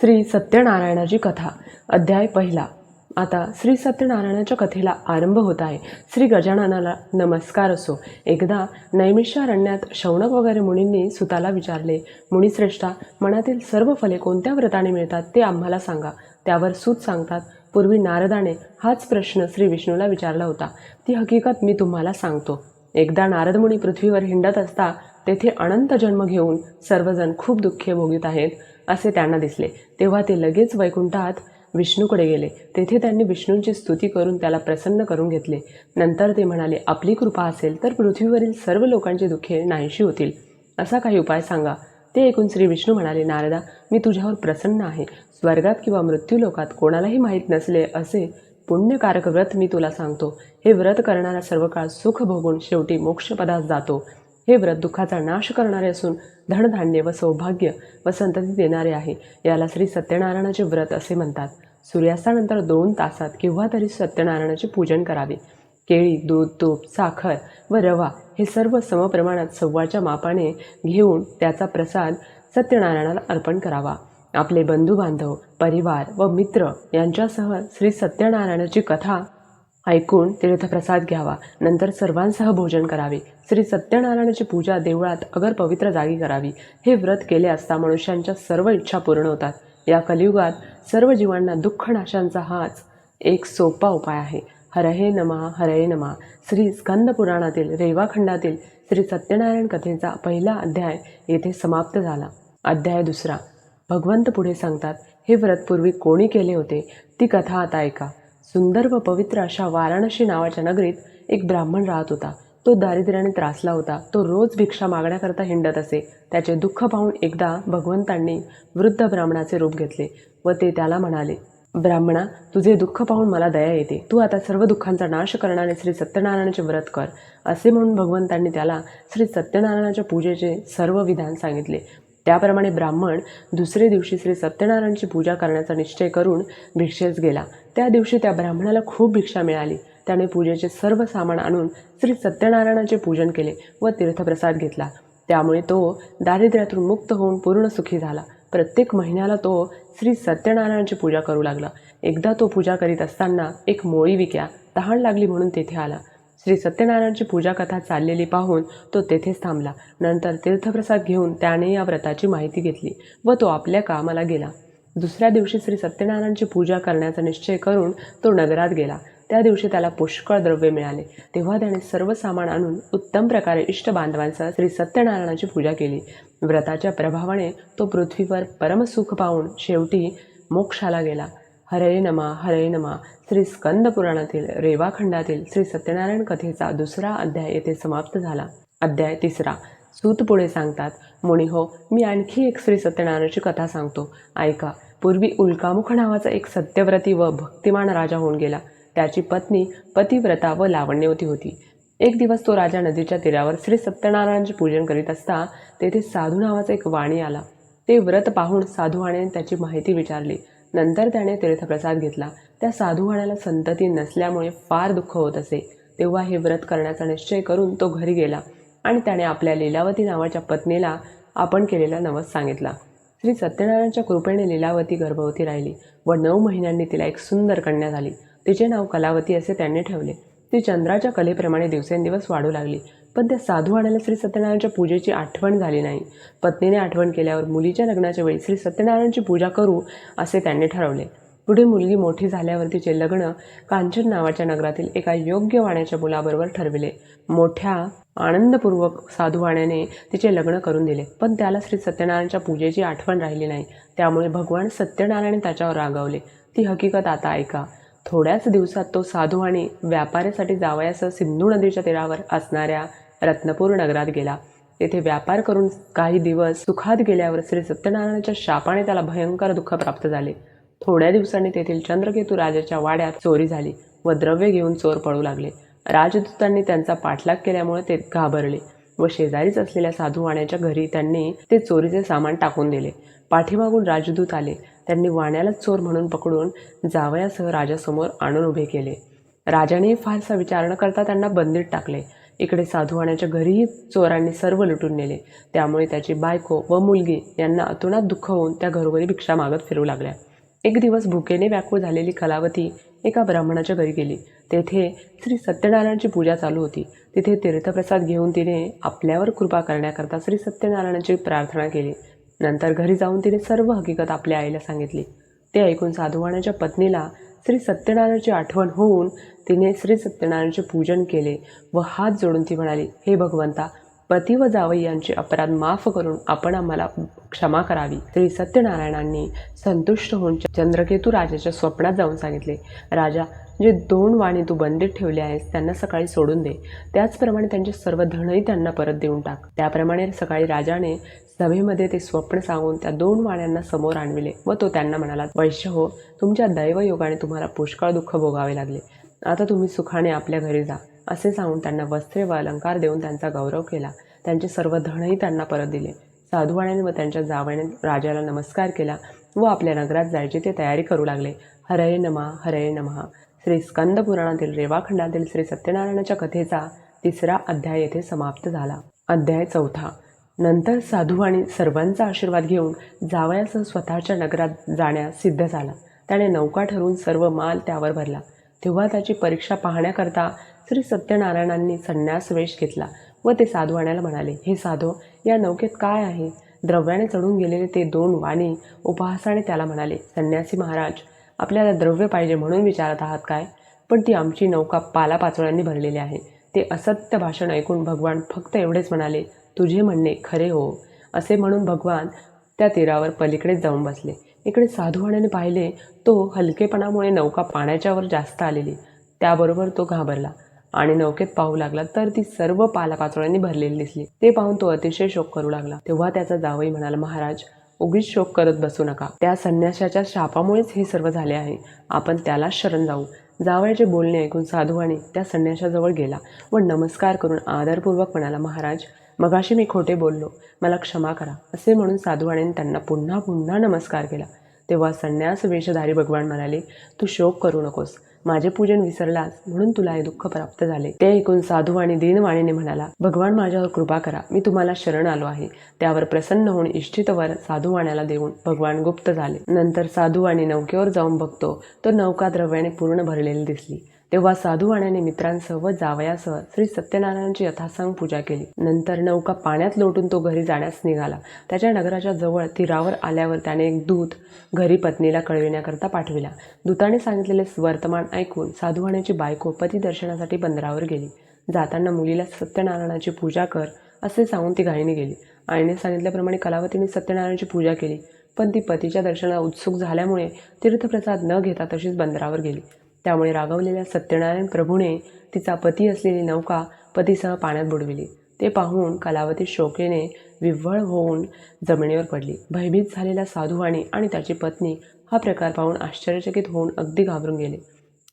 श्री सत्यनारायणाची कथा अध्याय पहिला. आता श्री सत्यनारायणाच्या कथेला आरंभ होत आहे. श्री गजाननाला नमस्कार असो. एकदा नैमिषारण्यात शौनक वगैरे मुनींनी सुताला विचारले मुनीश्रेष्ठा मनातील सर्व फले कोणत्या व्रताने मिळतात ते आम्हाला सांगा त्यावर सूत सांगतात पूर्वी नारदाने हाच प्रश्न श्री विष्णूला विचारला होता. ती हकीकत मी तुम्हाला सांगतो. एकदा नारदमुनी पृथ्वीवर हिंडत असता तेथे अनंत जन्म घेऊन सर्वजण खूप दुःखे भोगीत आहेत. असे त्यांना दिसले. तेव्हा ते लगेच वैकुंठात विष्णूकडे गेले. तेथे त्यांनी विष्णूंची स्तुती करून त्याला प्रसन्न करून घेतले. नंतर ते म्हणाले आपली कृपा असेल तर पृथ्वीवरील सर्व लोकांची दुःखे नाहीशी होतील. असा काही उपाय सांगा. ते ऐकून श्री विष्णू म्हणाले नारदा मी तुझ्यावर प्रसन्न आहे. स्वर्गात किंवा मृत्यूलोकात कोणालाही माहीत नसले असे पुण्यकारक व्रत मी तुला सांगतो. हे व्रत करणारा सर्व काळ सुख भोगून शेवटी मोक्षपदास जातो. हे व्रत दुःखाचा नाश करणारे असून धनधान्य व सौभाग्य व संतती देणारे आहे. याला श्री सत्यनारायणाचे व्रत असे म्हणतात. सूर्यास्तानंतर दोन तासात केव्हा तरी सत्यनारायणाचे पूजन करावे. केळी दूध तूप साखर व रवा हे सर्व समप्रमाणात सव्वाच्या मापाने घेऊन त्याचा प्रसाद सत्यनारायणाला अर्पण करावा. आपले बंधुबांधव परिवार व मित्र यांच्यासह श्री सत्यनारायणाची कथा ऐकून तीर्थप्रसाद घ्यावा. नंतर सर्वांसह भोजन करावे. श्री सत्यनारायणाची पूजा देवळात अगर पवित्र जागी करावी. हे व्रत केले असता मनुष्यांच्या सर्व इच्छा पूर्ण होतात. या कलियुगात सर्व जीवांना दुःख नाशांचा हाच एक सोपा उपाय आहे. हरहे नमा हरहे नमा. श्री स्कंद पुराणातील रेवाखंडातील श्री सत्यनारायण कथेचा पहिला अध्याय येथे समाप्त झाला. अध्याय दुसरा. भगवंत पुढे सांगतात हे व्रत पूर्वी कोणी केले होते? ती कथा आता ऐका. सुंदर व पवित्र अशा वाराणसी नावाच्या नगरीत एक ब्राह्मण राहत होता. तो दारिद्र्याने त्रासला होता. तो रोज भिक्षा मागण्याकरता हिंडत असे. त्याचे दुःख पाहून एकदा भगवंतांनी वृद्ध ब्राह्मणाचे रूप घेतले व ते त्याला म्हणाले ब्राह्मणा तुझे दुःख पाहून मला दया येते. तू आता सर्व दुःखांचा नाश करणारे श्री सत्यनारायणाचे व्रत कर. असे म्हणून भगवंतांनी त्याला श्री सत्यनारायणाच्या पूजेचे सर्व विधान सांगितले. त्याप्रमाणे ब्राह्मण दुसरे दिवशी श्री सत्यनारायणची पूजा करण्याचा निश्चय करून भिक्षेस गेला. त्या दिवशी त्या ब्राह्मणाला खूप भिक्षा मिळाली. त्याने पूजेचे सर्व सामान आणून श्री सत्यनारायणाचे पूजन केले व तीर्थप्रसाद घेतला. त्यामुळे तो दारिद्र्यातून मुक्त होऊन पूर्ण सुखी झाला. प्रत्येक महिन्याला तो श्री सत्यनारायणाची पूजा करू लागला. एकदा तो पूजा करीत असताना एक मोळी विक्या तहान लागली म्हणून तेथे आला. श्री सत्यनारायणची पूजा कथा चाललेली पाहून तो तेथेच थांबला. नंतर तीर्थप्रसाद घेऊन त्याने या व्रताची माहिती घेतली व तो आपल्या कामाला गेला. दुसऱ्या दिवशी श्री सत्यनारायणची पूजा करण्याचा निश्चय करून तो नगरात गेला. त्या दिवशी त्याला पुष्कळ द्रव्य मिळाले. तेव्हा त्याने सर्व सामान आणून उत्तम प्रकारे इष्ट बांधवांसह श्री सत्यनारायणाची पूजा केली. व्रताच्या प्रभावाने तो पृथ्वीवर परमसुख पाहून शेवटी मोक्षाला गेला. हरे नमा हरे नमा. श्री स्कंद पुराणातील रेवाखंडातील श्री सत्यनारायण कथेचा दुसरा अध्याय येथे समाप्त झाला. अध्याय तिसरा. सूत पुढे सांगतात मुनी हो मी आणखी एक श्री सत्यनारायणाची कथा सांगतो. ऐका पूर्वी उल्कामुख नावाचा एक सत्यव्रती व भक्तिमान राजा होऊन गेला. त्याची पत्नी पतिव्रता व लावण्यवती होती. एक दिवस तो राजा नदीच्या तीरावर श्री सत्यनारायणाचे पूजन करीत असता तेथे साधू नावाचा एक वाणी आला. ते व्रत पाहून साधू आणि त्याची माहिती विचारली. नंतर त्याने तीर्थप्रसाद घेतला. त्या साधूवाण्याला संतती नसल्यामुळे फार दुःख होत असे. तेव्हा हे व्रत करण्याचा निश्चय करून तो घरी गेला आणि त्याने आपल्या लीलावती नावाच्या पत्नीला आपण केलेला नवस सांगितला. श्री सत्यनारायणच्या कृपेने लीलावती गर्भवती राहिली व नऊ महिन्यांनी तिला एक सुंदर कन्या झाली. तिचे नाव कलावती असे त्यांनी ठेवले. ती चंद्राच्या कलेप्रमाणे दिवसेंदिवस वाढू लागली. पण त्या साधू आणायला श्री सत्यनारायणच्या पूजेची आठवण झाली नाही. पत्नीने आठवण केल्यावर मुलीच्या लग्नाच्या वेळी श्री सत्यनारायणची पूजा करू असे त्यांनी ठरवले. पुढे मुलगी मोठी झाल्यावर तिचे लग्न कांचन नावाच्या नगरातील एका योग्य वाण्याच्या मुलाबरोबर ठरविले. मोठ्या आनंदपूर्वक साधूवाण्याने तिचे लग्न करून दिले. पण त्याला श्री सत्यनारायणच्या पूजेची आठवण राहिली नाही. त्यामुळे भगवान सत्यनारायण त्याच्यावर रागावले. ती हकीकत आता ऐका. थोड्याच दिवसात तो साधू आणि व्यापारासाठी जावयासह सिंधू नदीच्या तीरावर असणाऱ्या रत्नपूर नगरात गेला. तेथे व्यापार करून काही दिवस सुखात गेल्यावर श्री सत्यनारायणाच्या शापाने त्याला भयंकर दुःख प्राप्त झाले. थोड्या दिवसांनी तेथील चंद्रकेतू राजाच्या वाड्यात चोरी झाली व द्रव्य घेऊन चोर पळू लागले. राजदूतांनी त्यांचा पाठलाग केल्यामुळे ते घाबरले व शेजारीच असलेल्या साधूवाण्याच्या घरी त्यांनी ते चोरीचे सामान टाकून दिले. पाठीमागून राजदूत आले. त्यांनी वाण्यालाच चोर म्हणून पकडून जावयासह राजासमोर आणून उभे केले. राजाने फारसा विचार न करता त्यांना बंदीत टाकले. इकडे साधुवाण्याच्या घरीही चोरांनी सर्व लुटून नेले. त्यामुळे त्याची बायको व मुलगी यांना अतोनात दुःख होऊन त्या घरोघरी भिक्षा मागत फिरू लागल्या. एक दिवस भुकेने व्याकुळ झालेली कलावती एका ब्राह्मणाच्या घरी गेली. तेथे श्री सत्यनारायणाची पूजा चालू होती. तिथे तीर्थप्रसाद घेऊन तिने आपल्यावर कृपा करण्याकरता श्री सत्यनारायणाची प्रार्थना केली. नंतर घरी जाऊन तिने सर्व हकीकत आपल्या आईला सांगितली. ते ऐकून साधुवाण्याच्या पत्नीला श्री सत्यनारायणाची आठवण होऊन तिने श्री सत्यनारायणाचे पूजन केले व हात जोडून ती म्हणाली हे भगवंता पती व जावई यांचे अपराध माफ करून आपण आम्हाला क्षमा करावी. श्री सत्यनारायणांनी संतुष्ट होऊन चंद्रकेतू राजाच्या स्वप्नात जाऊन सांगितले राजा जे दोन वाणी तू बंदीत ठेवले आहेस त्यांना सकाळी सोडून दे. त्याचप्रमाणे त्यांचे सर्व धनही त्यांना परत देऊन टाक. त्याप्रमाणे सकाळी राजाने सभेमध्ये ते स्वप्न सांगून त्या दोन वाण्यांना समोर आणविले. व तो त्यांना म्हणाला वैश्य हो तुमच्या दैवयोगाने तुम्हाला पुष्कळ दुःख भोगावे लागले. आता तुम्ही सुखाने आपल्या घरी जा. असे सांगून त्यांना वस्त्रे व अलंकार देऊन त्यांचा गौरव केला. त्यांचे सर्व धनही त्यांना परत दिले. साधुवाण्याने व त्यांच्या जावयाने राजाला नमस्कार केला व आपल्या नगरात जायची ते तयारी करू लागले. हरये नमा हरये नमः. श्री स्कंद पुराणातील रेवाखंडातील श्री सत्यनारायणाच्या कथेचा तिसरा अध्याय येथे समाप्त झाला. अध्याय चौथा. नंतर साधू आणि सर्वांचा आशीर्वाद घेऊन जावयासह स्वतःच्या नगरात जाण्यास सिद्ध झाला. त्याने नौका ठरवून सर्व माल त्यावर भरला. तेव्हा त्याची परीक्षा पाहण्याकरता श्री सत्यनारायणांनी संन्यास वेश घेतला व ते साधुवाण्याला म्हणाले हे साधो या नौकेत काय आहे? द्रव्याने चढून गेलेले ते दोन वाणी उपहासाने त्याला म्हणाले संन्यासी महाराज आपल्याला द्रव्य पाहिजे म्हणून विचारत आहात काय? पण ती आमची नौका पालापाचोळ्यांनी भरलेली आहे. ते असत्य भाषण ऐकून भगवान फक्त एवढेच म्हणाले तुझे म्हणणे खरे हो असे म्हणून भगवान त्या तीरावर पलीकडेच जाऊन बसले. इकडे साधुवाण्याने पाहिले तो हलकेपणामुळे नौका पाण्याच्यावर जास्त आलेली. त्याबरोबर तो घाबरला आणि नौकेत पाहू लागला तर ती सर्व पालापाचोळ्यांनी भरलेली दिसली. ते पाहून तो अतिशय शोक करू लागला. तेव्हा त्याचा जावई म्हणाला महाराज उगीच शोक करत बसू नका. त्या संन्याशाच्या शापामुळेच हे सर्व झाले आहे. आपण त्याला शरण जाऊ. जावयाचे बोलणे ऐकून साधुवाणी त्या संन्याशाजवळ गेला व नमस्कार करून आदरपूर्वक म्हणाला महाराज मगाशी मी खोटे बोललो. मला क्षमा करा. असे म्हणून साधुवाणीने त्यांना पुन्हा पुन्हा नमस्कार केला. तेव्हा संन्यास वेशधारी भगवान म्हणाले तू शोक करू नकोस. माझे पूजन विसरलास म्हणून तुला हे दुःख प्राप्त झाले. ते ऐकून साधू आणि दीनवाणीने म्हणाला भगवान माझ्यावर कृपा करा मी तुम्हाला शरण आलो आहे. त्यावर प्रसन्न होऊन इष्टितवर साधुवाण्याला देऊन भगवान गुप्त झाले. नंतर साधू आणि नौकेवर जाऊन बघतो तर नौका द्रव्याने पूर्ण भरलेली दिसली. तेव्हा साधुवाण्याने मित्रांसह व जावयासह श्री सत्यनारायणांची यथासांग पूजा केली. नंतर नौका पाण्यात लोटून तो घरी जाण्यास निघाला. त्याच्या नगराच्या जवळ तीरावर आल्यावर त्याने एक दूत घरी पत्नीला कळविण्याकरता पाठविला. दूताने सांगितलेले वर्तमान ऐकून साधुवाण्याची बायको पती दर्शनासाठी बंदरावर गेली. जाताना मुलीला सत्यनारायणाची पूजा कर असे सांगून ती घाईने गेली. आईने सांगितल्याप्रमाणे कलावतीने सत्यनारायणाची पूजा केली. पण ती पतीच्या दर्शनाला उत्सुक झाल्यामुळे तीर्थप्रसाद न घेता तशीच बंदरावर गेली. त्यामुळे रागवलेल्या सत्यनारायण प्रभूने तिचा पती असलेली नौका पतीसह पाण्यात बुडविली. ते पाहून कलावती शोकेने विव्हळ होऊन जमिनीवर पडली. भयभीत झालेल्या साधुवाणी आणि त्याची पत्नी हा प्रकार पाहून आश्चर्यचकित होऊन अगदी घाबरून गेले.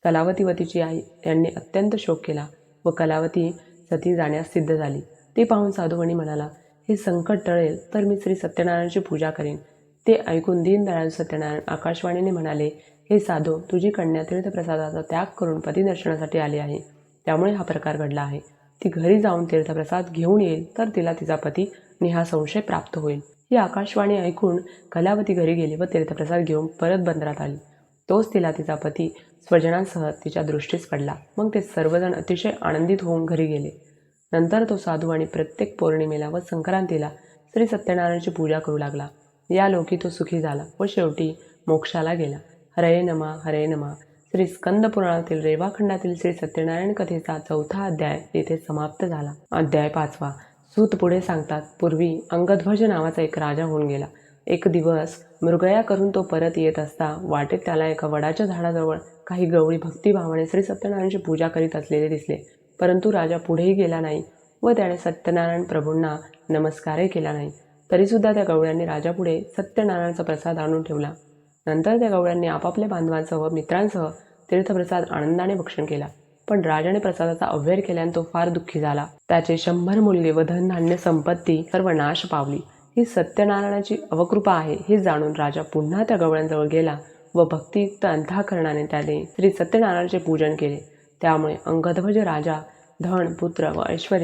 कलावती व तिची आई यांनी अत्यंत शोक केला व कलावती सती जाण्यास सिद्ध झाली. ते पाहून साधुवाणी म्हणाला हे संकट टळेल तर मी श्री सत्यनारायणची पूजा करेन. ते ऐकून दीनदयाळ सत्यनारायण आकाशवाणीने म्हणाले हे साधो तुझी कन्या तीर्थप्रसादाचा त्याग करून पतिदर्शनासाठी आली आहे. त्यामुळे हा प्रकार घडला आहे. ती घरी जाऊन तीर्थप्रसाद घेऊन येईल तर तिला तिचा पती नेहा संशय प्राप्त होईल. ही आकाशवाणी ऐकून कलावती घरी गेली व तीर्थप्रसाद घेऊन परत बंदरात आली. तोच तिला तिचा पती स्वजनांसह तिच्या दृष्टीस पडला. मग ते सर्वजण अतिशय आनंदित होऊन घरी गेले. नंतर तो साधू आणि प्रत्येक पौर्णिमेला व संक्रांतीला श्री सत्यनारायणाची पूजा करू लागला. या लोकी तो सुखी झाला व शेवटी मोक्षाला गेला. हरे नमा हरे नमा. श्री स्कंद पुराणातील रेवाखंडातील श्री सत्यनारायण कथेचा चौथा अध्याय येथे समाप्त झाला. अध्याय पाचवा. सूत पुढे सांगतात पूर्वी अंगध्वज नावाचा एक राजा होऊन गेला. एक दिवस मृगया करून तो परत येत असता वाटेत त्याला एका वडाच्या झाडाजवळ काही गवळी भक्तिभावाने श्री सत्यनारायणची पूजा करीत असलेले दिसले. परंतु राजा पुढेही गेला नाही व त्याने सत्यनारायण प्रभूंना नमस्कारही केला नाही. तरीसुद्धा त्या गवळ्यांनी राजापुढे सत्यनारायणचा प्रसाद आणून ठेवला. नंतर त्या गवळ्यांनी आपापल्या बांधवांसह व मित्रांसह तीर्थप्रसाद आनंदाने भक्षण केला. पण राजाने प्रसादाचा अव्यय केल्याने तो फार दुःखी झाला. त्याचे शंभर मूल्य व धनधान्य संपत्ती सर्व नाश पावली. ही सत्यनारायणाची अवकृपा आहे हे जाणून राजा पुन्हा त्या गवळ्यांजवळ गेला व भक्तियुक्त अंतःकरणाने त्याने श्री सत्यनारायणाचे पूजन केले. त्यामुळे अंगध्वज राजा धन पुत्र व ऐश्वर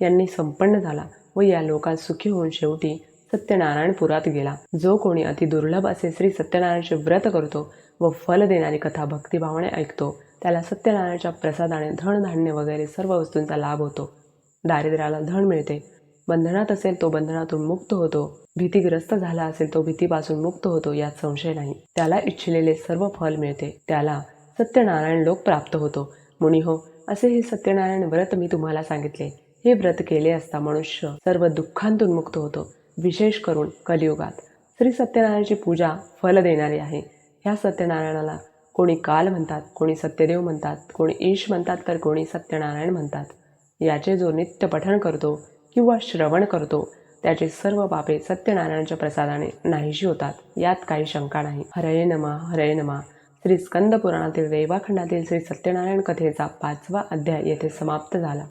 यांनी संपन्न झाला व या लोकात सुखी होऊन शेवटी सत्यनारायणपुरात गेला. जो कोणी अति दुर्लभ असे श्री सत्यनारायणचे व्रत करतो व फल देणारी कथा भक्तिभावाने ऐकतो त्याला सत्यनारायणच्या प्रसादाने धनधान्य वगैरे सर्व वस्तूंचा लाभ होतो. दारिद्र्याला धन मिळते. बंधनात असेल तो बंधनातून मुक्त होतो. भीतीग्रस्त झाला असेल तो भीतीपासून मुक्त होतो यात संशय नाही. त्याला इच्छिलेले सर्व फल मिळते. त्याला सत्यनारायण लोक प्राप्त होतो. मुनी हो असे हे सत्यनारायण व्रत मी तुम्हाला सांगितले. हे व्रत केले असता मनुष्य सर्व दुःखांतून मुक्त होतो. विशेष करून कलियुगात. श्री सत्यनारायणाची पूजा फल देणारी आहे. ह्या सत्यनारायणाला कोणी काल म्हणतात कोणी सत्यदेव म्हणतात कोणी ईश म्हणतात तर कोणी सत्यनारायण म्हणतात. याचे जो नित्य पठण करतो किंवा श्रवण करतो त्याचे सर्व पापे सत्यनारायणाच्या प्रसादाने नाहीशी होतात. यात काही शंका नाही. हरये नमा हरये नमा. श्री स्कंद पुराणातील रेवाखंडातील श्री सत्यनारायण कथेचा पाचवा अध्याय येथे समाप्त झाला.